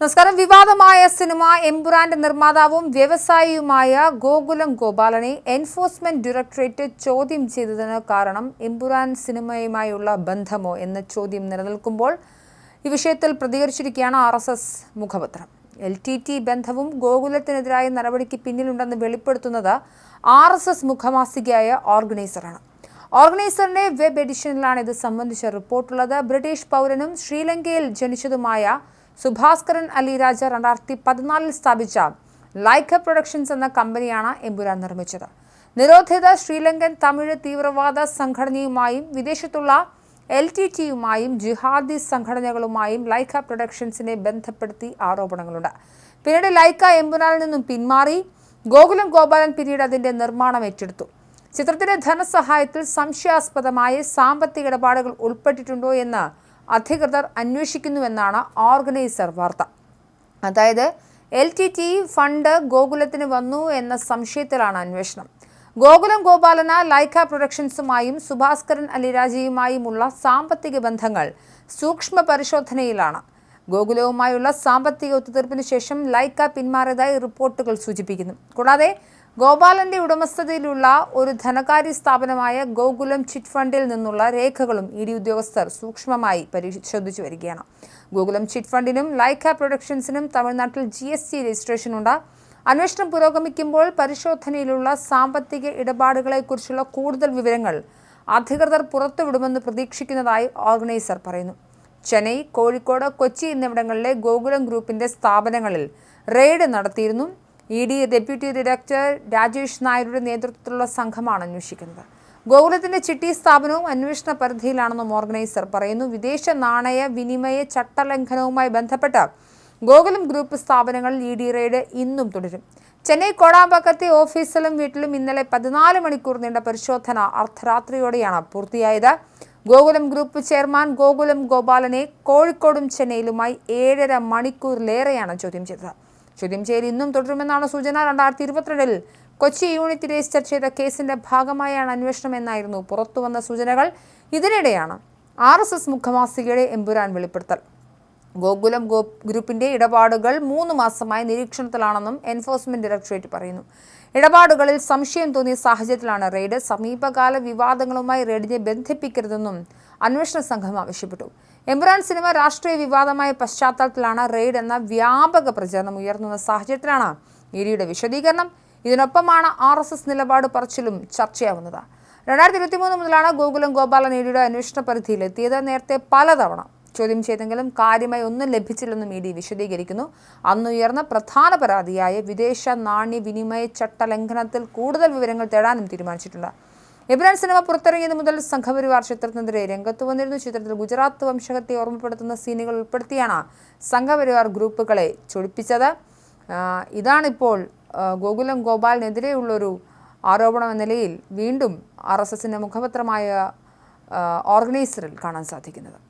നമസ്കാരം. വിവാദമായ സിനിമ എംപുരാന്റെ നിർമ്മാതാവും വ്യവസായിയുമായ ഗോകുലം ഗോപാലനെ എൻഫോഴ്സ്മെന്റ് ഡയറക്ടറേറ്റ് ചോദ്യം ചെയ്തതിന് കാരണം എംപുരാൻ സിനിമയുമായുള്ള ബന്ധമോ എന്ന ചോദ്യം നിലനിൽക്കുമ്പോൾ ഈ വിഷയത്തിൽ പ്രതികരിച്ചിരിക്കുകയാണ് ആർ എസ് എസ് മുഖപത്രം. എൽ ടി ടി ബന്ധവും ഗോകുലത്തിനെതിരായ നടപടിക്ക് പിന്നിലുണ്ടെന്ന് വെളിപ്പെടുത്തുന്നത് ആർ എസ് എസ് മുഖമാസികയായ ഓർഗനൈസറാണ്. ഓർഗനൈസറിന്റെ വെബ് എഡിഷനിലാണ് ഇത് സംബന്ധിച്ച റിപ്പോർട്ടുള്ളത്. ബ്രിട്ടീഷ് പൗരനും ശ്രീലങ്കയിൽ ജനിച്ചതുമായ സുഭാസ്കരൻ അലി രാജ രണ്ടായിരത്തി പതിനാലിൽ സ്ഥാപിച്ച ലൈക്ക പ്രൊഡക്ഷൻസ് എന്ന കമ്പനിയാണ് എമ്പുരാൻ നിർമ്മിച്ചത്. നിരോധിത ശ്രീലങ്കൻ തമിഴ് തീവ്രവാദ സംഘടനയുമായും വിദേശത്തുള്ള എൽ ടി ടിയുമായും ജിഹാദി സംഘടനകളുമായും ലൈക്ക പ്രൊഡക്ഷൻസിനെ ബന്ധപ്പെടുത്തി ആരോപണങ്ങളുണ്ട്. പിന്നീട് ലൈക്ക എമ്പുരാനിൽ നിന്നും പിന്മാറി ഗോകുലം ഗോപാലൻ പിന്നീട് അതിന്റെ നിർമ്മാണം ഏറ്റെടുത്തു. ചിത്രത്തിന്റെ ധനസഹായത്തിൽ സംശയാസ്പദമായ സാമ്പത്തിക ഇടപാടുകൾ ഉൾപ്പെട്ടിട്ടുണ്ടോ എന്ന് അധികൃതർ അന്വേഷിക്കുന്നുവെന്നാണ് ഓർഗനൈസർ വാർത്ത. അതായത് എൽ ടി ടി ഫണ്ട് ഗോകുലത്തിന് വന്നു എന്ന സംശയത്തിലാണ് അന്വേഷണം. ഗോകുലം ഗോപാലന ലൈക്ക പ്രൊഡക്ഷൻസുമായും സുഭാസ്കരൻ അലിരാജയുമായുമുള്ള സാമ്പത്തിക ബന്ധങ്ങൾ സൂക്ഷ്മ പരിശോധനയിലാണ്. ഗോകുലവുമായുള്ള സാമ്പത്തിക ഒത്തുതീർപ്പിന് ശേഷം ലൈക്ക പിന്മാറിയതായി റിപ്പോർട്ടുകൾ സൂചിപ്പിക്കുന്നു. കൂടാതെ ഗോപാലന്റെ ഉടമസ്ഥതയിലുള്ള ഒരു ധനകാര്യ സ്ഥാപനമായ ഗോകുലം ചിറ്റ് ഫണ്ടിൽ നിന്നുള്ള രേഖകളും ഇ ഡി ഉദ്യോഗസ്ഥർ സൂക്ഷ്മമായി പരിശോധിച്ചു വരികയാണ്. ഗോകുലം ചിറ്റ് ഫണ്ടിനും ലൈക്ക പ്രൊഡക്ഷൻസിനും തമിഴ്നാട്ടിൽ ജി എസ് ടി രജിസ്ട്രേഷനുണ്ട് അന്വേഷണം പുരോഗമിക്കുമ്പോൾ പരിശോധനയിലുള്ള സാമ്പത്തിക ഇടപാടുകളെക്കുറിച്ചുള്ള കൂടുതൽ വിവരങ്ങൾ അധികൃതർ പുറത്തുവിടുമെന്ന് പ്രതീക്ഷിക്കുന്നതായി ഓർഗനൈസർ പറയുന്നു. ചെന്നൈ കോഴിക്കോട് കൊച്ചി എന്നിവിടങ്ങളിലെ ഗോകുലം ഗ്രൂപ്പിന്റെ സ്ഥാപനങ്ങളിൽ റെയ്ഡ് നടത്തിയിരുന്നു. E D deputy director Rajesh നായരുടെ നേതൃത്വത്തിലുള്ള സംഘമാണ് അന്വേഷിക്കുന്നത്. ഗോകുലത്തിന്റെ ചിട്ടി സ്ഥാപനവും അന്വേഷണ പരിധിയിലാണെന്നും ഓർഗനൈസർ പറയുന്നു. വിദേശ നാണയ വിനിമയ ചട്ടലംഘനവുമായി ബന്ധപ്പെട്ട് ഗോകുലം ഗ്രൂപ്പ് സ്ഥാപനങ്ങളിൽ ഇ ഡി റെയ്ഡ് ഇന്നും തുടരും. ചെന്നൈ കോടാമ്പക്കത്തെ ഓഫീസിലും വീട്ടിലും ഇന്നലെ പതിനാല് മണിക്കൂർ നീണ്ട പരിശോധന അർദ്ധരാത്രിയോടെയാണ് പൂർത്തിയായത്. ഗോകുലം ഗ്രൂപ്പ് ചെയർമാൻ ഗോകുലം ഗോപാലനെ കോഴിക്കോടും ചെന്നൈയിലുമായി ഏഴര മണിക്കൂറിലേറെയാണ് ചോദ്യം ചെയ്തത്. ചോദ്യം ചെയ്യൽ ഇന്നും തുടരുമെന്നാണ് സൂചന. രണ്ടായിരത്തി ഇരുപത്തിരണ്ടിൽ കൊച്ചി യൂണിറ്റ് രജിസ്റ്റർ ചെയ്ത കേസിന്റെ ഭാഗമായാണ് അന്വേഷണം എന്നായിരുന്നു പുറത്തുവന്ന സൂചനകൾ. ഇതിനിടെയാണ് ആർ എസ് എസ് മുഖമാസികയുടെ എമ്പുരാൻ വെളിപ്പെടുത്തൽ. ഗോകുലം ഗോ ഗ്രൂപ്പിന്റെ ഇടപാടുകൾ മൂന്ന് മാസമായി നിരീക്ഷണത്തിലാണെന്നും എൻഫോഴ്സ്മെന്റ് ഡയറക്ടറേറ്റ് പറയുന്നു. ഇടപാടുകളിൽ സംശയം തോന്നിയ സാഹചര്യത്തിലാണ് റെയ്ഡ്. സമീപകാല വിവാദങ്ങളുമായി റെയ്ഡിനെ ബന്ധിപ്പിക്കരുതെന്നും അന്വേഷണ സംഘം ആവശ്യപ്പെട്ടു. എംബ്രാൻ സിനിമ രാഷ്ട്രീയ വിവാദമായ പശ്ചാത്തലത്തിലാണ് റെയ്ഡ് എന്ന വ്യാപക പ്രചരണം ഉയർന്നുന്ന സാഹചര്യത്തിലാണ് ഇരിയുടെ വിശദീകരണം. ഇതിനൊപ്പമാണ് ആർ എസ് എസ് നിലപാട് പറച്ചിലും ചർച്ചയാവുന്നത്. രണ്ടായിരത്തി ഇരുപത്തിമൂന്ന് മുതലാണ് ഗോകുലം ഗോപാലൻ ഇരിയുടെ അന്വേഷണ പരിധിയിലെത്തിയത്. നേരത്തെ പലതവണ ചോദ്യം ചെയ്തെങ്കിലും കാര്യമായി ഒന്നും ലഭിച്ചില്ലെന്നും ഇ ഡി വിശദീകരിക്കുന്നു. അന്നുയർന്ന പ്രധാന പരാതിയായ വിദേശ നാണ്യ വിനിമയ ചട്ടലംഘനത്തിൽ കൂടുതൽ വിവരങ്ങൾ തേടാനും തീരുമാനിച്ചിട്ടുണ്ട്. എബ്രാൻ സിനിമ പുറത്തിറങ്ങിയത് മുതൽ സംഘപരിവാർ ചിത്രത്തിനെതിരെ രംഗത്ത് വന്നിരുന്നു. ചിത്രത്തിൽ ഗുജറാത്ത് വംശഹത്യെ ഓർമ്മപ്പെടുത്തുന്ന സീനുകൾ ഉൾപ്പെടുത്തിയാണ് സംഘപരിവാർ ഗ്രൂപ്പുകളെ ചൊടിപ്പിച്ചത്. ഇതാണിപ്പോൾ ഗോകുലം ഗോപാലിനെതിരെയുള്ളൊരു ആരോപണം എന്ന നിലയിൽ വീണ്ടും ആർ എസ് എസിന്റെ മുഖപത്രമായ ഓർഗനൈസറിൽ കാണാൻ സാധിക്കുന്നത്.